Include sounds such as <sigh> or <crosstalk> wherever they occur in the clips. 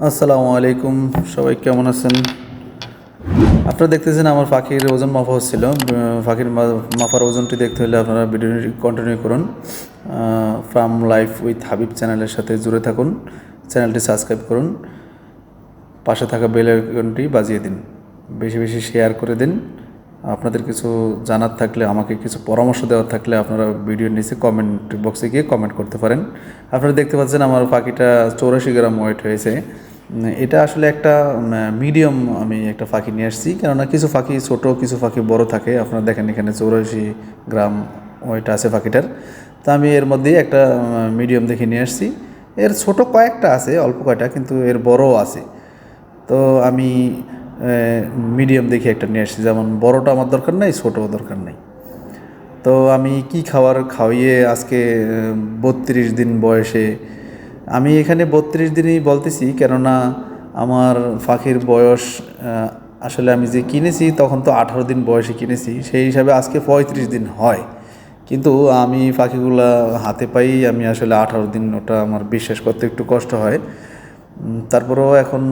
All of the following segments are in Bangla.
আসসালামু আলাইকুম। সবাই কেমন আছেন? আপনারা দেখতেছেন আমার পাখির ওজন মাপা হচ্ছিল। পাখির মা- মাপার ওজনটি দেখতে হলে আপনারা ভিডিওটি কন্টিনিউ করুন। ফ্রাম লাইফ উইথ হাবিব চ্যানেলের সাথে জুড়ে থাকুন। চ্যানেলটি সাবস্ক্রাইব করুন। পাশে থাকা বেল আইকনটি বাজিয়ে দিন। বেশি বেশি শেয়ার করে দিন। আপনাদের কিছু জানার থাকলে, আমাকে কিছু পরামর্শ দেওয়ার থাকলে আপনারা ভিডিওর নিচে কমেন্ট বক্সে গিয়ে কমেন্ট করতে পারেন। আপনারা দেখতে পাচ্ছেন আমার পাখিটা চৌরাশি গ্রাম ওয়েট হয়েছে। এটা আসলে একটা মিডিয়াম আমি একটা পাখি নিয়ে আসছি। কেননা কিছু পাখি ছোট, কিছু পাখি বড় থাকে। আপনারা দেখেন এখানে চৌরাশি গ্রাম ওইটা আছে পাখিটার তা আমি এর মধ্যেই একটা মিডিয়াম দেখে নিয়ে আসছি। এর ছোট কয়েকটা আছে, অল্প কয়টা, কিন্তু এর বড়ও আছে। তো আমি মিডিয়াম দেখে একটা নিয়ে আসছি। যেমন বড়টা আমার দরকার নাই, ছোটও দরকার নাই। তো আমি কি খাবার খাওয়িয়ে আজকে বত্রিশ দিন বয়সে আমি এখানে বত্রিশ দিনই বলতেছি, কেননা আমার পাখির বয়স আসলে আমি যে কিনেছি তখন তো আঠারো দিন বয়সে কিনেছি, সেই হিসাবে আজকে পঁয়ত্রিশ দিন হয়। কিন্তু আমি পাখিগুলা হাতে পাই, আমি আসলে আঠারো দিন ওটা আমার বিশ্বাস করতে একটু কষ্ট হয়। তারপরেও এখন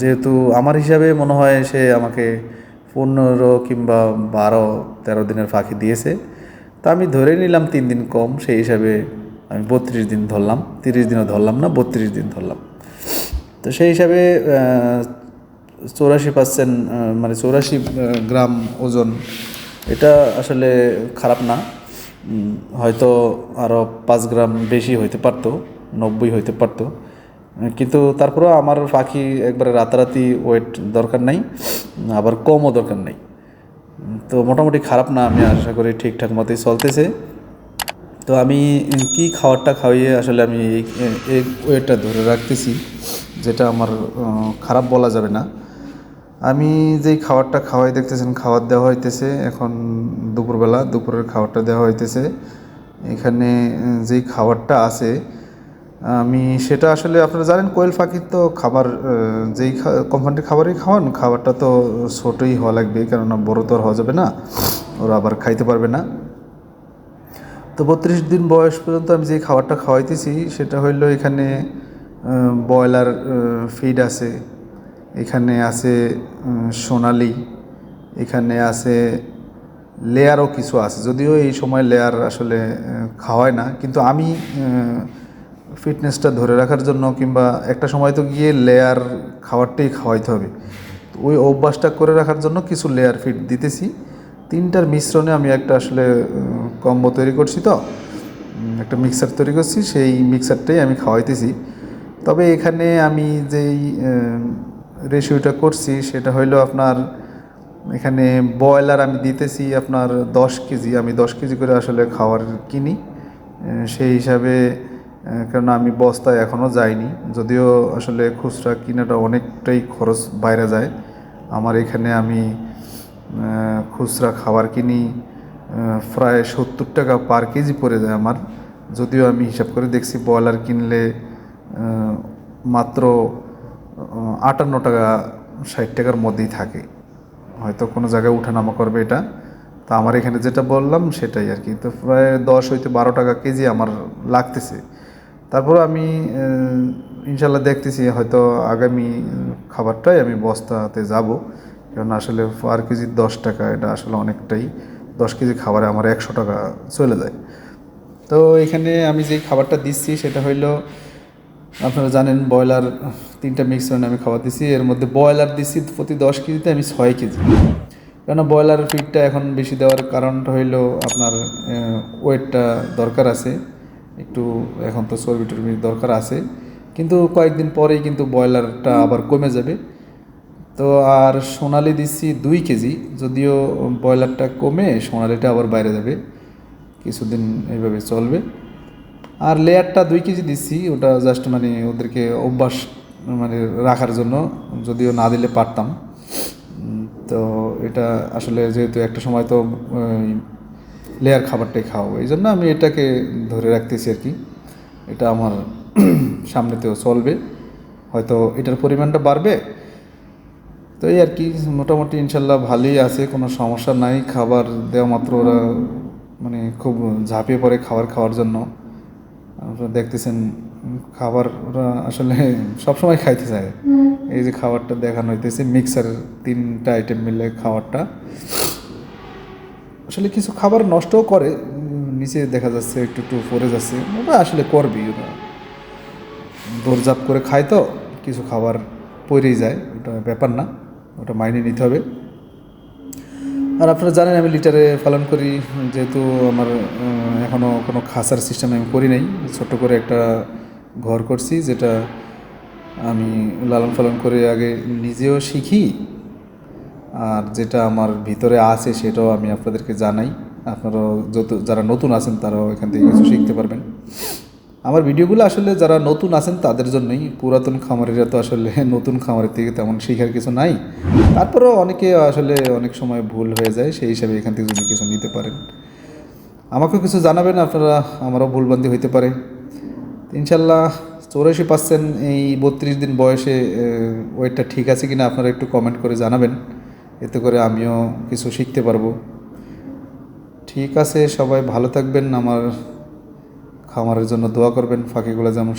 যেহেতু আমার হিসাবে মনে হয় সে আমাকে পনেরো কিংবা বারো, তেরো দিনের পাখি দিয়েছে, তা আমি ধরে নিলাম তিন দিন কম, সেই হিসাবে আমি বত্রিশ দিন ধরলাম, তিরিশ দিনও ধরলাম না, বত্রিশ দিন ধরলাম। তো সেই হিসাবে চৌরাশি পার্সেন্ট মানে চৌরাশি গ্রাম ওজন, এটা আসলে খারাপ না। হয়তো আরও পাঁচ গ্রাম বেশি হইতে পারতো, নব্বই হইতে পারতো। কিন্তু তারপরেও আমার পাখি একবারে রাতারাতি ওয়েট দরকার নাই, আবার কমও দরকার নাই। তো মোটামুটি খারাপ না, আমি আশা করি ঠিকঠাক মতোই চলতেছে। তো আমি কি খাবারটা খাওয়িয়ে আসলে আমি এই ওয়েটটা ধরে রাখতেছি, যেটা আমার খারাপ বলা যাবে না। আমি যেই খাবারটা খাওয়াই দেখতেছেন, খাবার দেওয়া হইতেছে এখন দুপুরবেলা, দুপুরের খাবারটা দেওয়া হইতেছে। এখানে, যেই খাবারটা আছে, আমি সেটা আসলে আপনারা জানেন, কোয়েল পাখির তো খাবার যেই কোম্পানির খাবারই খাওয়ান, খাবারটা তো ছোটোই হওয়া লাগবে, কেননা বড় তো আর হওয়া যাবে না, ওরা আবার খাইতে পারবে না। তো বত্রিশ দিন বয়স পর্যন্ত আমি যে খাবারটা খাওয়াইতেছি, সেটা হইল এখানে ব্রয়লার ফিড আছে, এখানে আছে সোনালি, এখানে আছে লেয়ারও কিছু আছে। যদিও এই সময় লেয়ার আসলে খাওয়ায় না, কিন্তু আমি ফিটনেসটা ধরে রাখার জন্য কিংবা একটা সময় তো গিয়ে লেয়ার খাবারটাই খাওয়াইতে হবে। ওই অভ্যাসটা করে রাখার জন্য কিছু লেয়ার ফিট দিতেছি। তিনটার মিশ্রণে আমি একটা আসলে কম্বো তৈরি করছি তো। একটা মিক্সার তৈরি করছি, সেই মিক্সারটাই আমি খাওয়াইতেছি। তবে এখানে আমি যেই রেশিওটা করছি, সেটা হইল আপনার, এখানে ব্রয়লার আমি দিতেছি আপনার দশ কেজি। আমি দশ কেজি করে আসলে খাবার কিনি। সেই হিসাবে কেননা আমি বস্তায় এখনও যাইনি। যদিও আসলে খুচরা কিনাটা অনেকটাই খরচ বাইরে যায়। আমার এখানে আমি খুচরা খাবার কিনি। প্রায় সত্তর টাকা পার কেজি পড়ে যায় আমার। যদিও আমি হিসাব করে দেখছি ব্রয়লার কিনলে মাত্র আটান্ন টাকা ষাট টাকার মধ্যেই থাকে। হয়তো কোনো জায়গায় উঠানামা করবে এটা। তা আমার এখানে যেটা বললাম সেটাই আর কি। তো প্রায় দশ হইতে বারো টাকা কেজি আমার লাগতেছে। তারপর আমি ইনশাল্লাহ দেখতেছি, হয়তো আগামী খাবারটাই আমি বস্তাতে যাব। কারণ আসলে পার কেজি দশ টাকা, এটা আসলে অনেকটাই দশ কেজি খাবারে আমার একশো টাকা চলে যায়। তো এখানে আমি যেই খাবারটা দিচ্ছি সেটা হইল, আপনারা জানেন ব্রয়লার তিনটা মিক্সরনে আমি খাবার দিচ্ছি এর মধ্যে ব্রয়লার দিচ্ছি প্রতি দশ কেজিতে আমি ছয় কেজি। কেন ব্রয়লার ফিডটা এখন বেশি দেওয়ার কারণটা হইল আপনার ওয়েটটা দরকার আছে। একটু এখন তো চর্বি টর্বির দরকার আছে। কিন্তু কয়েকদিন পরেই কিন্তু ব্রয়লারটা আবার কমে যাবে। তো আর সোনালি দিচ্ছি দুই কেজি, যদিও ব্রয়লারটা কমে, সোনালিটা আবার বাইরে যাবে। কিছুদিন এইভাবে চলবে। আর লেয়ারটা দুই কেজি দিচ্ছি ওটা জাস্ট মানে ওদেরকে অভ্যাস মানে রাখার জন্য, যদিও না দিলে পারতাম। তো এটা আসলে যেহেতু একটা সময় তো লেয়ার খাবারটাই খাওয়াবো, এই জন্য আমি এটাকে ধরে রাখতেছি আর কি। এটা আমার <clears throat> সামনেতেও চলবে। হয়তো এটার পরিমাণটা বাড়বে তো এই আর কি মোটামুটি ইনশাল্লাহ ভালোই আছে কোনো সমস্যা নাই। খাবার দেওয়া মাত্র ওরা মানে খুব ঝাঁপিয়ে পড়ে খাবার খাওয়ার জন্য। আপনারা দেখতেছেন খাবার ওরা আসলে সবসময় খাইতে চায়। এই যে খাবারটা দেখানো হইতেছে মিক্সার তিনটা আইটেম মিলে খাবারটা। আসলে কিছু খাবার নষ্টও করে নিচে দেখা যাচ্ছে একটু একটু পড়ে যাচ্ছে। ওরা আসলে করবি ওরা। দৌড়ঝাপ করে খায় তো কিছু খাবার পড়েই যায় ওটা ব্যাপার না। ওটা মাইনে নিতে হবে। আর আপনারা জানেন আমি লিটারে পালন করি, যেহেতু আমার এখনও কোনো খাসার সিস্টেম আমি করি নাই। ছোট্ট করে একটা ঘর করছি, যেটা আমি লালন পালন করে আগে নিজেও শিখি, আর যেটা আমার ভিতরে আছে সেটাও আমি আপনাদেরকে জানাই। আপনারাও যত, যারা নতুন আছেন তারাও এখান থেকে কিছু শিখতে পারবেন। আমার ভিডিওগুলো আসলে যারা নতুন আছেন, তাদের জন্যই পুরাতন খামারিরা তো আসলে <laughs> নতুন খামারের থেকে তেমন শেখার কিছু নাই। তারপরেও অনেকে আসলে অনেক সময় ভুল হয়ে যায়, সেই হিসাবে এখান থেকে যদি কিছু নিতে পারেন। আমাকেও কিছু জানাবেন, আপনারা আমারও ভুলবান্দি হইতে পারে। ইনশাল্লাহ চৌরাশি পার্সেন্ট এই বত্রিশ দিন বয়সে ওয়েটটা ঠিক আছে কিনা আপনারা একটু কমেন্ট করে জানাবেন। এতে করে আমিও কিছু শিখতে পারব। ঠিক আছে, সবাই ভালো থাকবেন। আমার খামারের জন্য দোয়া করবেন ফাঁকিগুলো যেমন